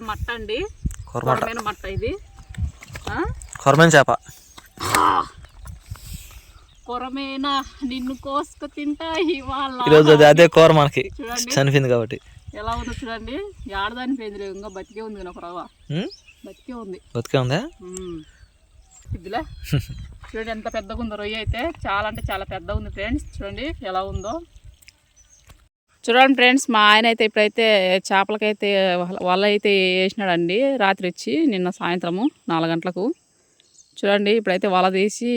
మట్ట అండి కొరమైన మట్ట ఇది. ఆ? కొరమైన చేప. కొరమేనా? నిన్ను కోసుకు తింటా ఇవాళ. ఈరోజు అది అదే కూర మనకి. చనిపోయింది కాబట్టి. ఎలా ఉందో చూడండి. ఆడదాని పోయింది ఇంకా బతికే ఉంది కానీ ఒక రవ్వ? బతికే ఉంది. బతికే ఉందా. ఇదిలే చూడండి ఎంత పెద్దగా ఉందో రొయ్య అయితే. చాలా అంటే చాలా పెద్దగా ఉంది ఫ్రెండ్స్ చూడండి ఎలా ఉందో. చూడండి ఫ్రెండ్స్ మా ఆయన అయితే ఇప్పుడైతే చేపలకైతే వల- అయితే వేసినాడండి రాత్రి వచ్చి నిన్న సాయంత్రము నాలుగు గంటలకు. చూడండి ఇప్పుడైతే వల తీసి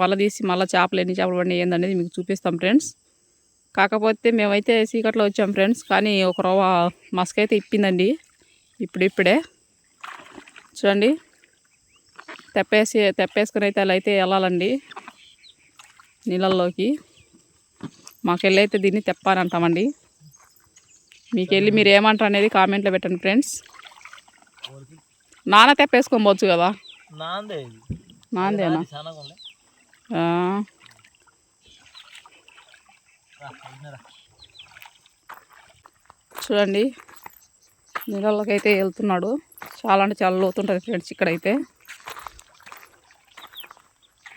వల తీసి మళ్ళీ చేపలు ఎన్ని చేపలు పడినాయి ఏందనేది మీకు చూపిస్తాం ఫ్రెండ్స్. కాకపోతే మేమైతే సీకట్లో వచ్చాం ఫ్రెండ్స్ కానీ ఒక రవ్వ అయితే ఇప్పిందండి ఇప్పుడు ఇప్పుడే చూడండి తెప్పేసి తెప్పేసుకుని అయితే అలా అయితే వెళ్ళాలండి నీళ్ళల్లోకి. మాకెళ్ళి అయితే దీన్ని తెప్పానంటామండి మీకు వెళ్ళి మీరు ఏమంటారు అనేది కామెంట్లో పెట్టండి ఫ్రెండ్స్. నాన్న తెప్పేసుకోవచ్చు కదా? నాందే నాందేనా? చూడండి నీళ్ళలోకి అయితే వెళ్తున్నాడు. చాలా అంటే చాలా లోతుంటుంది ఫ్రెండ్స్ ఇక్కడైతే.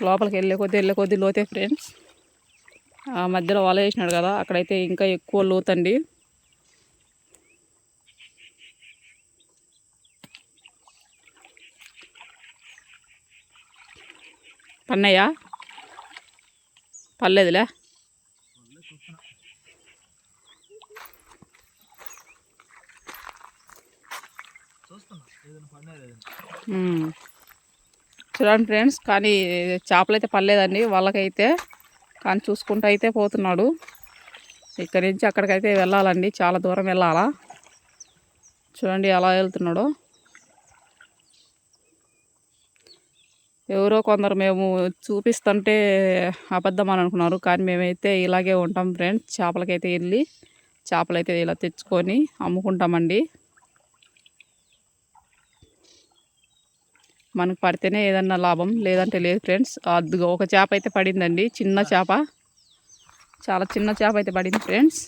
లోపలికి వెళ్ళే కొద్దీ వెళ్ళే కొద్దీ లోతే ఫ్రెండ్స్. ఆ మధ్యలో వల వేసినాడు కదా అక్కడైతే ఇంకా ఎక్కువ లోతండి. పన్నయ్యా? పర్లేదులే. చూడండి ఫ్రెండ్స్ కానీ చేపలు అయితే పర్లేదండి వాళ్ళకైతే. కానీ చూసుకుంటూ అయితే పోతున్నాడు. ఇక్కడి నుంచి అక్కడికైతే వెళ్ళాలండి చాలా దూరం వెళ్ళాలా. చూడండి ఎలా వెళ్తున్నాడో. ఎవరో కొందరు మేము చూపిస్తుంటే అబద్ధం అని అనుకున్నారు. కానీ మేమైతే ఇలాగే ఉంటాం ఫ్రెండ్స్. చేపలకైతే వెళ్ళి చేపలు అయితే ఇలా తెచ్చుకొని అమ్ముకుంటామండి. మనకు పడితేనే ఏదన్నా లాభం లేదంటే లేదు ఫ్రెండ్స్. అద్దుగా ఒక చేప అయితే పడిందండి. చిన్న చేప. చాలా చిన్న చేప అయితే పడింది ఫ్రెండ్స్.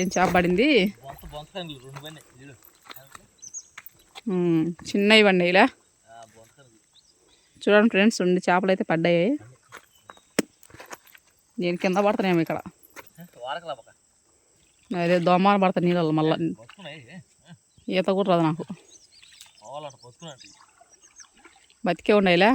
ఏం చేప పడింది? చిన్నవి పండి ఇలా చూడండి ఫ్రెండ్స్ రెండు చేపలు అయితే పడ్డాయి. నేను కింద పడుతున్నాము ఇక్కడ. అదే దోమాలు పడతా నీళ్ళలో మళ్ళీ. ఈత కూడా రాదు నాకు. బతికే ఉండేలా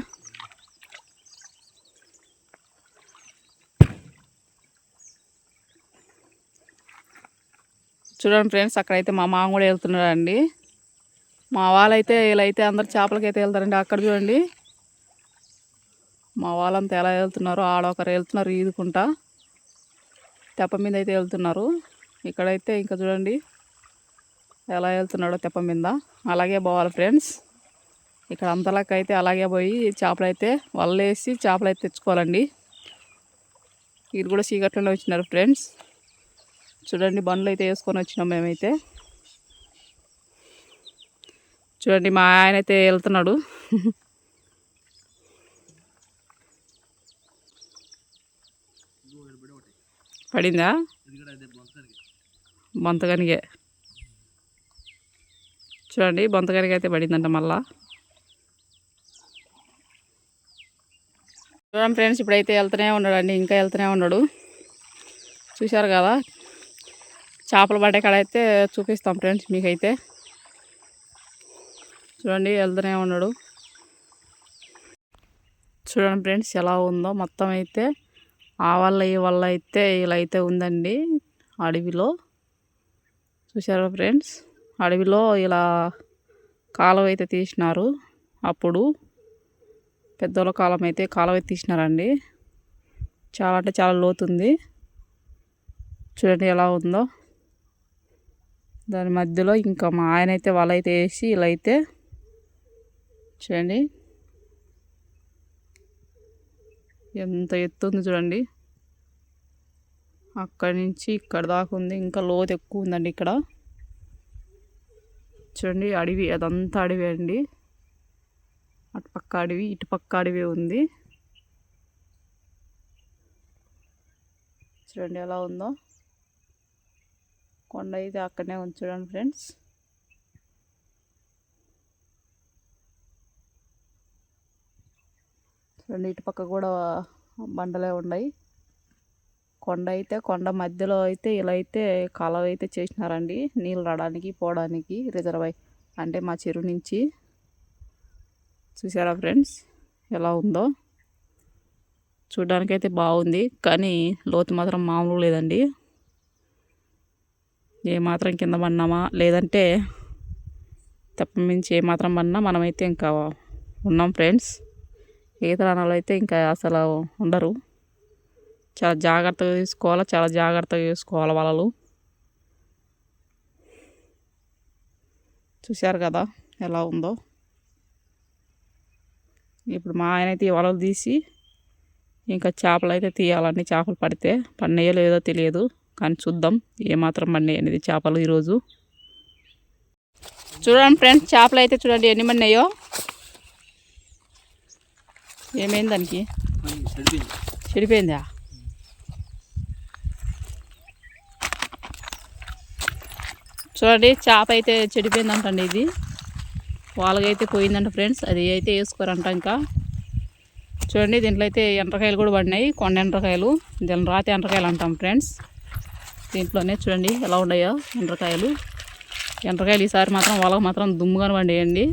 చూడండి ఫ్రెండ్స్ అక్కడైతే మా మామ కూడా వెళ్తున్నాడండి. మా వాళ్ళైతే ఇలా అయితే అందరు చేపలకైతే వెళ్తారండి. అక్కడ చూడండి. మా వాళ్ళంతా ఎలా వెళ్తున్నారో ఆడొకరు వెళ్తున్నారు ఈదుకుంటా. తెప్ప మీద అయితే వెళ్తున్నారు. ఇక్కడైతే ఇంకా చూడండి ఎలా వెళ్తున్నాడో తెప్ప మీద. అలాగే పోవాలి ఫ్రెండ్స్. ఇక్కడ అంతలాకైతే అలాగే పోయి చేపలు అయితే వల్లేసి చేపలు అయితే తెచ్చుకోవాలండి. ఇది కూడా చీకట్లోనే వచ్చినారు ఫ్రెండ్స్. చూడండి బండ్లు అయితే వేసుకొని వచ్చినాం మేమైతే. చూడండి మా ఆయన అయితే వెళ్తున్నాడు. పడిందా? బొంతగనిగే. చూడండి బొంతగానికి అయితే పడిందంట మళ్ళా. చూడండి ఫ్రెండ్స్ ఇప్పుడైతే వెళ్తూనే ఉన్నాడండి ఇంకా వెళ్తూనే ఉన్నాడు. చూశారు కదా? చేపలు పడే కాడ అయితే చూపిస్తాం ఫ్రెండ్స్ మీకైతే. చూడండి వెళ్తూనే ఉన్నాడు. చూడండి ఫ్రెండ్స్ ఎలా ఉందో. మొత్తం అయితే ఆ వల్ల ఈ వల్ల అయితే ఇలా అయితే ఉందండి అడవిలో. చూసారా ఫ్రెండ్స్? అడవిలో ఇలా కాలువ అయితే తీసినారు. అప్పుడు పెద్దోళ్ళ కాలం అయితే కాలువ అయితే తీసినారండి. చాలా అంటే చాలా లోతుంది. చూడండి ఎలా ఉందో. దాని మధ్యలో ఇంకా మా ఆయన అయితే వాళ్ళైతే వేసి ఇలా అయితే చూడండి. ఎంత ఎత్తు ఉంది చూడండి. అక్కడి నుంచి ఇక్కడ దాకా ఉంది. ఇంకా లోతు ఎక్కువ ఉందండి ఇక్కడ. చూడండి అడవి అదంతా అడవి అండి. అటు పక్క అడవి ఇటు పక్క అడవి ఉంది. చూడండి ఎలా ఉందో. కొండ అయితే అక్కడనే ఉంది చూడండి ఫ్రెండ్స్. రెండు ఇటు పక్క కూడా బండలే ఉన్నాయి. కొండ అయితే కొండ మధ్యలో అయితే ఇలా అయితే కాలువ అయితే చేసినారండి. నీళ్ళు రావడానికి పోవడానికి రిజర్వై అంటే మా చెరువు నుంచి. చూసారా ఫ్రెండ్స్? ఎలా ఉందో? చూడడానికైతే బాగుంది కానీ లోతు మాత్రం మామూలు లేదండి. ఏ మాత్రం కింద పడినామా? లేదంటే తప్ప మించి ఏ మాత్రం పడినా మనమైతే ఇంకా ఉన్నాం ఫ్రెండ్స్. ఈతరాణాలు అయితే ఇంకా అసలు ఉండరు. చాలా జాగ్రత్తగా చూసుకోవాలి చాలా జాగ్రత్తగా చూసుకోవాలి వలలు చూశారు కదా ఎలా ఉందో. ఇప్పుడు మా ఆయన అయితే ఈ వలలు తీసి ఇంకా చేపలు అయితే తీయాలండి. చేపలు పడితే పడినాయో లేదో తెలియదు కానీ చూద్దాం ఏమాత్రం పడినాయి అనేది చేపలు ఈరోజు. చూడండి ఫ్రెండ్స్ చేపలు అయితే చూడండి ఎన్ని మన్నాయో ఏమైంది దానికి? చెడిపోయిందా. చూడండి చేప అయితే చెడిపోయిందంటండి ఇది. వాళ్ళకైతే పోయిందంట ఫ్రెండ్స్ అది అయితే వేసుకోరంట ఇంకా. చూడండి దీంట్లో అయితే ఎండ్రకాయలు కూడా పడినాయి కొండ ఎండ్రకాయలు. దీని రాతి ఎండ్రకాయలు అంటాం ఫ్రెండ్స్. దీంట్లోనే చూడండి ఎలా ఉన్నాయో ఎండ్రకాయలు. ఎండ్రకాయలు ఈసారి మాత్రం వాళ్ళకి మాత్రం దుమ్ముగానే పండేయండి.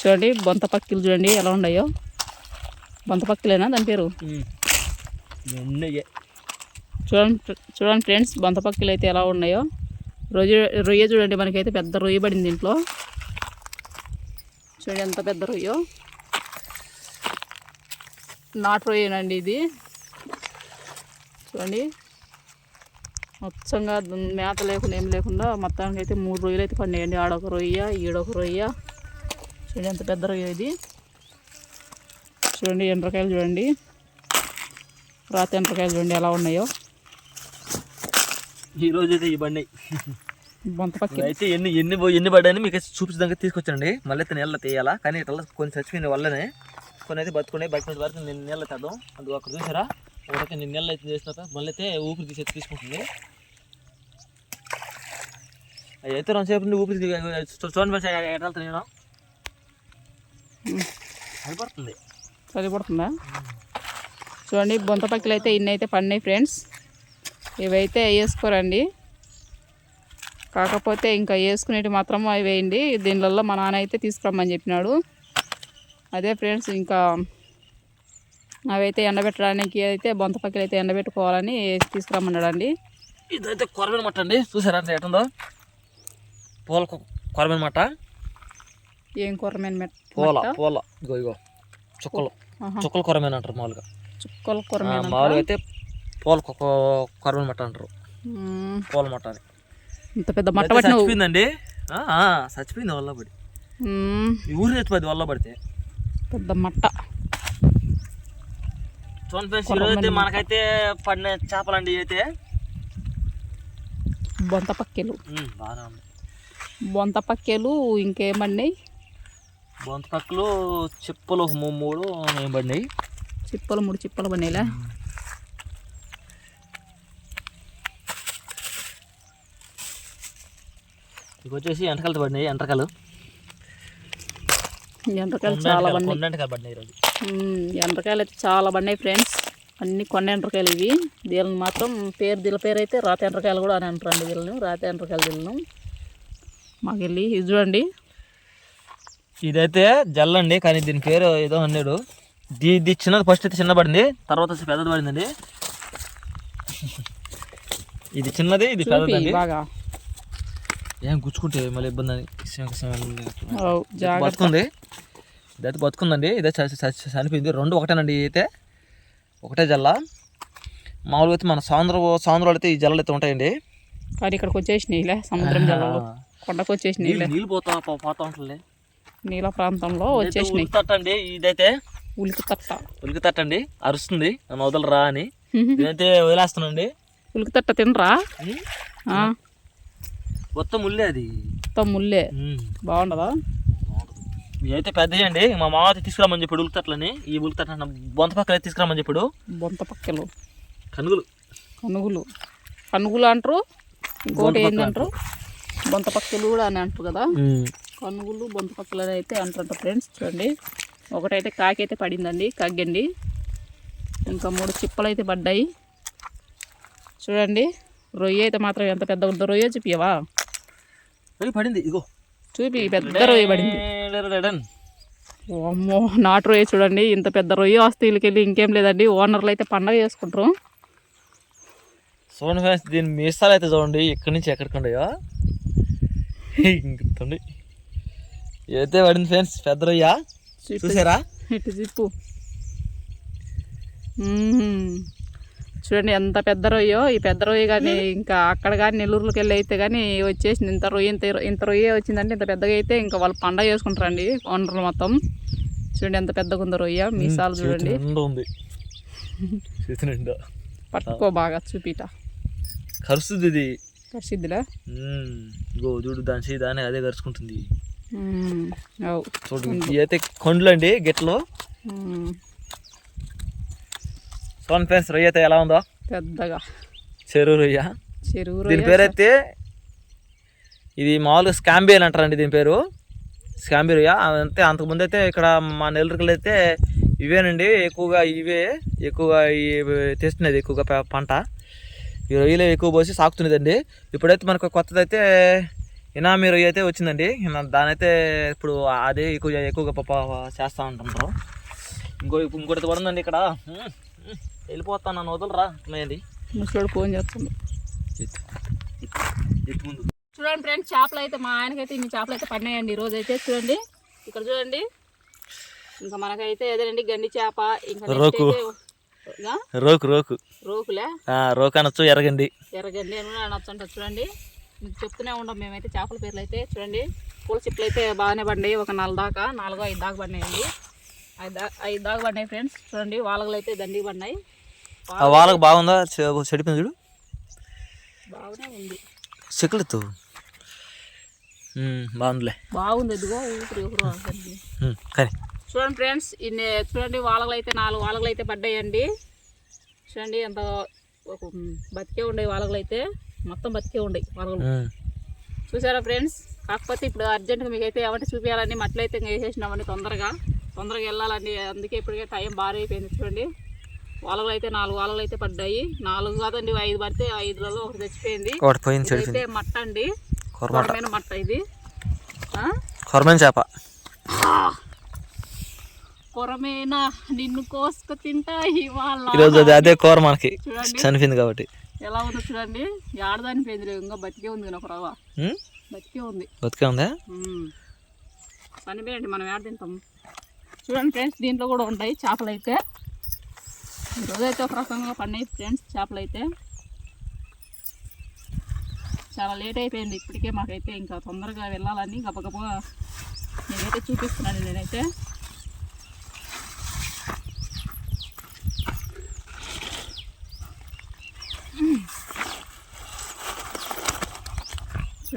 చూడండి బొంత పక్కిలు చూడండి ఎలా ఉన్నాయో. బొంత పక్కిలేనా దాని పేరు? చూడండి చూడండి ఫ్రెండ్స్ బొంత పక్కిలు అయితే ఎలా ఉన్నాయో. రొయ్య రొయ్య చూడండి మనకైతే పెద్ద రొయ్య పడింది దీంట్లో చూడండి ఎంత పెద్ద రొయ్యో. నాటు రొయ్యనండి ఇది. చూడండి. మొత్తంగా మేత లేకుండా ఏం లేకుండా మొత్తానికి అయితే మూడు రొయ్యలు అయితే పండేయండి. ఆడొక రొయ్య ఈడొక రొయ్య. చూడండి ఎంత పెద్ద రొయ్య ఇది. చూడండి ఎండ్రకాయలు చూడండి. రాతి ఎండ్రకాయలు చూడండి ఎలా ఉన్నాయో. ఈ రోజు అయితే ఈ బండి. బొంత పక్కి. అయితే ఎన్ని ఎన్ని ఎన్ని పడ్డాయని మీకు చూపించడానికి తీసుకొచ్చానండి. మళ్ళీ అయితే నీళ్ళ తీయాలా? కానీ ఇట్లా కొన్ని చచ్చిపోయిన వల్లనే. కొన్ని అయితే బతుకున్నాయి బయట నుంచి వరకు నేను నీళ్ళ తెద్దాం. అందుకు అక్కడ చూసారా? ఒకటైతే నేను నీళ్ళు అయితే చేసిన తర్వాత మళ్ళీ అయితే ఊపిరి తీసి తీసుకుంటుంది. అవి అయితే నుండి ఊపిరి చూడండి ఎట్లా నేను అయిపోతుంది సరిపడుతుందా చూడండి బొంత పక్కలు అయితే ఇన్ని అయితే పడినాయి ఫ్రెండ్స్. ఇవైతే వేసుకోరండి. కాకపోతే ఇంకా వేసుకునేవి మాత్రం అవి వేయండి దీనిలలో మా నాన్న అయితే తీసుకురమ్మని చెప్పినాడు. అదే ఫ్రెండ్స్ ఇంకా అవైతే ఎండబెట్టడానికి అయితే బొంత పక్కలు అయితే ఎండబెట్టుకోవాలని తీసుకురమ్మన్నాడండి. ఇదైతే కొరమైన మట్ట అండి. చూసారా అంటే ఎట్టుందో పూల కొ- కొరమైన మట్ట. ఏం కూరమైన పూల? పూల. ఇగో ఇగో. చుక్కలు. చుక్కలు కొరమైన అంటారు మామూలుగా. చుక్కల ఆ, కూరమైన మామూలుగా అయితే పూల కొ- కొరమైన మట్ట అంటారు. పూల మట్ట అని ఇంత పెద్ద మట్ట చచ్చిపోయిందండి. చచ్చిపోయింది వల్ల పడి. ఊరు చచ్చిపోయింది వల్ల పడితే. పెద్ద మట్ట. చూడండి ఫ్రెండ్స్ ఈరోజు అయితే మనకైతే పడిన చేపలండి అయితే బొంత పక్కెలు. ఉంది. బొంత పక్కెలు ఇంకేమన్నాయి? బొంత పక్కలు చిప్పలు ఒక మూ- మూడు ఏం పడినాయి. చిప్పలు మూడు చిప్పలు పడినాయిలే. ఇవి వచ్చేసి ఎంటకాయలు పడినాయి ఎంటకాయలు ఎండ్రకాయలు చాలా పడినాయి. ఈరోజు. ఎండ్రకాయలు అయితే చాలా పడినాయి ఫ్రెండ్స్. అన్ని కొండ ఎండ్రకాయలు ఇవి. దీనికి మాత్రం పేరు దీని పేరు అయితే రాత ఎండ్రకాయలు కూడా అని అంటారండి వీళ్ళని రాత ఎండ్రకాయలు దీళ్ళను. మాకు వెళ్ళి ఇది చూడండి. ఇదైతే జల్లండి కానీ దీని పేరు ఏదో అన్నాడు. దీ ఇది చిన్నది ఫస్ట్ అయితే చిన్న పడింది తర్వాత వచ్చి పెద్దది పడిందండి. ఇది చిన్నది ఇది బాగా. ఏం గుచ్చుకుంటే మళ్ళీ ఇబ్బంది అని బతుకుంది. ఇదైతే బతుకుందండి ఇదే చనిపోయింది. రెండు ఒకటేనండి అయితే ఒకటే జల్ల. మామూలుగా అయితే మన సాంద్ర సాంద్రాలు అయితే ఈ జల్లలు అయితే ఉంటాయండి. కానీ ఇక్కడికి వచ్చేసినాయిలే సముద్రం జలాలు కొండకు వచ్చేసినాయిలే. నీళ్ళు పోతా పోతా ఉంటుంది నీల ప్రాంతంలో వచ్చేసినాయి. తట్టండి ఇదైతే ఉలికి తట్ట. ఉలికి తట్టండి అరుస్తుంది. నన్ను వదలరా అని. ఇదైతే వదిలేస్తానండి ఉలికి తట్ట తినరా? మొత్తం ముల్లే అది. మొత్తం ముల్లే. బాగుండదా? ఇవైతే పెద్దవి అండి. మా మామ అయితే తీసుకురామని చెప్పాడు ఉలుకుతట్లని ఈ ఉలుకుతట్ల బొంత అయితే తీసుకురామని చెప్పాడు. బొంత పక్కలు. కనుగులు. కనుగులు. కనుగులు అంటారు. ఇంకోటి ఏంటంటారు బొంత పక్కలు కూడా అని అంటారు కదా. కనుగులు బొంత పక్కలు అని అయితే అంటారంట ఫ్రెండ్స్ చూడండి. ఒకటైతే కాకి అయితే పడిందండి. కాగండి ఇంకా మూడు చిప్పలు అయితే పడ్డాయి. చూడండి. రొయ్య అయితే మాత్రం ఎంత పెద్దగా ఉందో. రొయ్య చూపియవా? పడింది. ఇగో చూపి పెద్ద రొయ్య పడింది. అమ్మో నాటు రొయ్య చూడండి. ఇంత పెద్ద రొయ్య వస్తే వీళ్ళకెళ్ళి ఇంకేం లేదండి. ఓనర్లు అయితే పండగ చేసుకుంటారు. చూడండి ఫ్రెండ్స్ దీని మీసాలు అయితే చూడండి. ఎక్కడి నుంచి ఎక్కడికి ఉండయో ఇంకండి అయితే పడింది ఫ్రెండ్స్? పెద్ద రొయ్య చూసారా? ఇటు మ్మ్. చూడండి ఎంత పెద్ద రొయ్యో ఈ పెద్ద రొయ్య కానీ ఇంకా అక్కడ కానీ నెల్లూరులోకి వెళ్ళి అయితే కానీ వచ్చేసింది. ఇంత రొయ్య ఇంత ఇంత రొయ్య వచ్చిందంటే ఇంత పెద్దగా అయితే ఇంకా వాళ్ళు పండగ చేసుకుంటారండి ఓనర్లు మొత్తం. చూడండి ఎంత పెద్దగా ఉందో రొయ్య. మీసాలు చూడండి. పట్టుకో బాగా చూపిట. కరుస్తుంది ఇది. ప్రసిద్ధిలా మ్మ్. ఇగో చూడు దాని దాన్ని అదే కరుచుకుంటుంది. చూడు అయితే కొండ్లు అండి గిట్లో. చూడండి ఫ్రెండ్స్ రొయ్య అయితే ఎలా ఉందో. పెద్దగా. చెరువు రొయ్య. చెరువు దీని రొయ్య పేరు అయితే ఇది మామూలుగా స్కాంబీ అని అంటారండి దీని పేరు. స్కాంబీ రొయ్య. అంతే అంతకుముందు అయితే ఇక్కడ మా నెల్లూరులో అయితే ఇవేనండి ఎక్కువగా ఇవే ఎక్కువగా ఇవి తెస్తున్నది ఎక్కువగా పంట. ఈ రొయ్యలు ఎక్కువ పోసి సాకుతున్నదండి. ఇప్పుడైతే మనకు కొత్తది అయితే ఇనామీ రొయ్య అయితే వచ్చిందండి. దాని అయితే ఇప్పుడు అదే ఎక్కువ ఎక్కువగా పాప చేస్తూ ఉంటుంటారు ఇంకో ఇంకోటి కూడా ఉందండి ఇక్కడ. వెళ్ళిపోతాను నన్ను వదలరా మేది ముసలోడు ఫోన్ చేస్తుంది. చూడండి ఫ్రెండ్స్ చేపలు అయితే మా ఆయనకైతే ఇన్ని చేపలు అయితే పడినాయండి ఈరోజు అయితే. చూడండి ఇక్కడ చూడండి. ఇంకా మనకైతే ఏదండి గండి చేప ఇంకా రోకు. రోకు రోకు. రోకులే? ఆ, రోకు అనొచ్చు ఎరగండి ఎర్రగండి అని అనొచ్చంట చూడండి. మీకు చెప్తూనే ఉండం మేమైతే చేపల పేర్లు అయితే చూడండి పూల చెట్లు అయితే బాగానే పడినాయి. ఒక నాలుగు దాకా నాలుగు ఐదు దాకా పడినాయండి. ఐదు దా ఐదు దాకా పడినాయి ఫ్రెండ్స్. చూడండి వాళ్ళగలు అయితే దండిగా పడినాయి. వాళ్ళకి బాగుందా? చెడిపోయింది చూడు. బాగానే ఉంది. చెక్కులెత్తు. ఉమ్, బాగుందిలే. బాగుంది ఇదిగో ఊపిరి ఊపిరి చూడండి ఫ్రెండ్స్ ఇన్ని చూడండి వాళ్ళగలు అయితే నాలుగు వాళ్ళగలు అయితే పడ్డాయండి. చూడండి ఎంత ఒక బతికే ఉండే వాళ్ళగలు అయితే మొత్తం బతికే ఉండే ఉమ్, చూసారా ఫ్రెండ్స్? కాకపోతే ఇప్పుడు అర్జెంట్గా మీకు అయితే ఎవరి చూపించాలని మట్లయితే ఇంకా వేసేసినామండి తొందరగా. తొందరగా వెళ్ళాలండి. అందుకే ఇప్పటికే టైం బాగా అయిపోయింది చూడండి. వాళ్ళగలు అయితే నాలుగు వాళ్ళగలు అయితే పడ్డాయి. నాలుగు కాదండి ఐదు పడితే ఐదులలో ఒకటి తెచ్చిపోయింది ఇదైతే మట్ట అండి. కొరమైన మట్ట ఇది? కొరమైన చేప. కొరమేన? నిన్ను కోసుకు తింటా ఇవాళ. ఈరోజు అది కూర మనకి. చనిపోయింది కాబట్టి. ఎలా ఉందో చూడండి. ఆడదాని పోయింది ఇంకా బతికే ఉంది ఒక రవ్వ. బతికే ఉంది. బతికే ఉందా? చనిపోయండి మనం ఏడ తింటాం. చూడండి ఫ్రెండ్స్ దీంట్లో కూడా ఉంటాయి చేపలు అయితే. ఈరోజు అయితే ఒక రకంగా పడినాయి ఫ్రెండ్స్ చేపలు అయితే. చాలా లేట్ అయిపోయింది ఇప్పటికే మాకైతే ఇంకా తొందరగా వెళ్ళాలని గబగబా నేనైతే చూపిస్తున్నాను నేనైతే.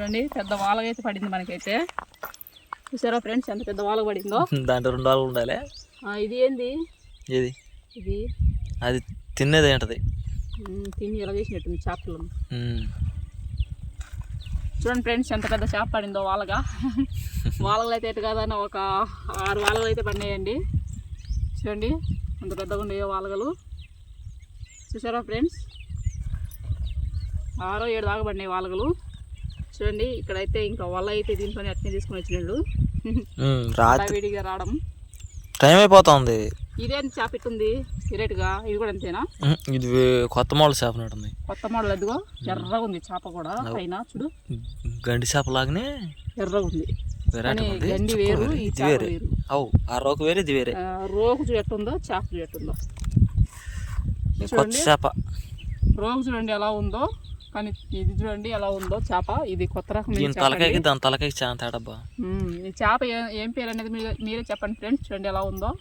చూడండి పెద్ద వాలగైతే పడింది మనకైతే. చూసారా ఫ్రెండ్స్ ఎంత పెద్ద వాలగ పడిందో? దాంట్లో రెండు వాళ్ళు ఉండాలి. ఇది ఏంది? ఏది? ఇది? అది తినేది ఏంటది తిని ఎలా చేసినట్టుంది చేపలు. చూడండి ఫ్రెండ్స్ ఎంత పెద్ద చేప పడిందో వాళ్ళగా వాళ్ళగలు అయితే ఎటు కాదని ఒక ఆరు వాళ్ళగలు అయితే పడినాయండి. చూడండి ఎంత పెద్దగా ఉన్నాయో వాళ్ళగలు చూసారా ఫ్రెండ్స్? ఆరో ఏడు దాకా పడినాయి వాళ్ళగలు చూడండి ఇక్కడైతే ఇంకా వల్ల అయితే దీంట్లో అట్నే తీసుకొని వచ్చినాడు. విడిగా రావడం. టైం అయిపోతుంది. ఇదేం చేప ఇట్టుంది ఇరేటుగా ఇది కూడా అంతేనా? ఇది కొత్త మోడల్ చేప ఉంటుంది. కొత్త మోడల్ అదిగో ఎర్రగా ఉంది చేప కూడా పైన చూడు. గండి చేప లాగానే ఎర్రగా ఉంది. ఉంది గండి వేరు ఇది వేరే. అవు ఆ రోకు వేరే ఇది వేరే. ఆ, రోగు చూడు ఎట్టుందో చేప చూడు ఎట్టుందో. ఇది కొత్త చేప. రోగు చూడండి ఎలా ఉందో. కానీ ఇది చూడండి ఎలా ఉందో చేప. ఇది కొత్త రకం తలకాయకి దాని తలకాయకి చాలా తేడబ్బా ఈ చేప ఏ- పేరు అనేది మీరు- మీరే చెప్పండి ఫ్రెండ్స్. చూడండి ఎలా ఉందో.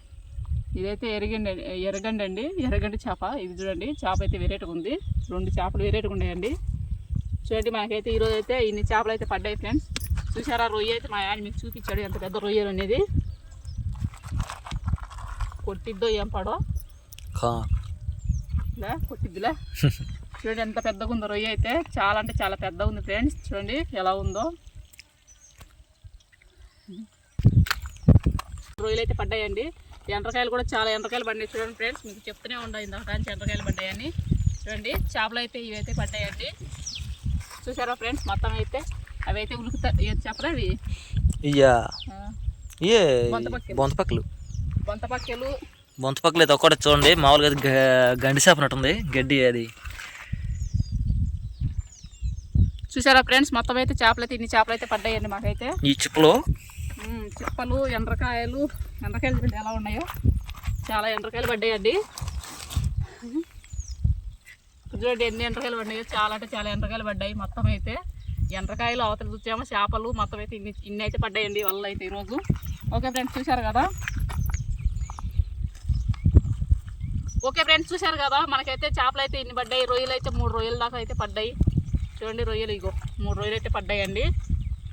ఇదైతే ఎరగండి ఎరగండి అండి. ఎరగండి చేప. ఇది చూడండి చేప అయితే వెరైటీగా ఉంది. రెండు చేపలు వెరైటీగా ఉన్నాయండి. చూడండి మనకైతే ఈరోజు అయితే ఇన్ని చేపలు అయితే పడ్డాయి ఫ్రెండ్స్. చూసారా రొయ్య అయితే మా ఆయన మీకు చూపించాడు. ఎంత పెద్ద రొయ్యలు అనేది. కొట్టిద్దో ఏం పడో. కొట్టిద్దిలే? చూడండి ఎంత పెద్దగా ఉందో రొయ్య అయితే. చాలా అంటే చాలా పెద్దగా ఉంది ఫ్రెండ్స్. చూడండి ఎలా ఉందో. రొయ్యలు అయితే పడ్డాయండి. ఎండ్రకాయలు కూడా చాలా ఎండ్రకాయలు పడ్డాయి చూడండి ఫ్రెండ్స్. మీకు చెప్తూనే ఉండే ఇందాక నుంచి ఎండ్రకాయలు పడ్డాయని. చూడండి చేపలు అయితే ఇవైతే పడ్డాయండి. చూసారా ఫ్రెండ్స్? మొత్తం అయితే అవి? అయితే ఉలుకుతాయి ఏది చెప్పరా అవి బొంతపక్కలు. బొంతపక్కలు బొంతపక్కలు అయితే ఒక్కటి చూడండి. మామూలుగా గండి చేపనట్టుంది గడ్డి అది. చూసారా ఫ్రెండ్స్? మొత్తం అయితే చేపలు అయితే ఇన్ని చేపలు అయితే పడ్డాయండి మాకైతే. ఈ చిప్పలో? చిప్పలు ఎండ్రకాయలు ఎండ్రకాయలు చూడండి ఎలా ఉన్నాయో. చాలా ఎండ్రకాయలు పడ్డాయండి. చూడండి ఎన్ని ఎండ్రకాయలు పడ్డాయో. చాలా అంటే చాలా ఎండ్రకాయలు పడ్డాయి మొత్తం అయితే ఎండ్రకాయలు అవతల చూసామో చేపలు మొత్తం అయితే ఇన్ని ఇన్ని అయితే పడ్డాయండి వల్ల అయితే ఈరోజు. ఓకే ఫ్రెండ్స్ చూశారు కదా? ఓకే ఫ్రెండ్స్ చూశారు కదా? మనకైతే చేపలు అయితే ఇన్ని పడ్డాయి. రొయ్యలు అయితే మూడు రొయ్యల దాకా అయితే పడ్డాయి. చూడండి రొయ్యలు ఇగో. మూడు రొయ్యలు అయితే పడ్డాయండి.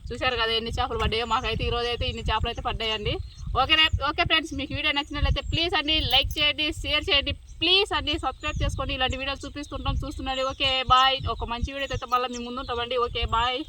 చూశారు కదా ఎన్ని చేపలు పడ్డాయో? మాకైతే ఈ అయితే ఇన్ని చేపలు అయితే పడ్డాయండి. ఓకే ఓకే ఫ్రెండ్స్ మీకు వీడియో నచ్చినట్లయితే ప్లీజ్ అండి లైక్ చేయండి షేర్ చేయండి ప్లీజ్ అండి సబ్స్క్రైబ్ చేసుకోండి ఇలాంటి వీడియోలు చూపిస్తుంటాం చూస్తున్నాడు ఓకే బాయ్. ఒక మంచి వీడియో అయితే మళ్ళీ మీ ముందు ఉంటామండి ఓకే బాయ్.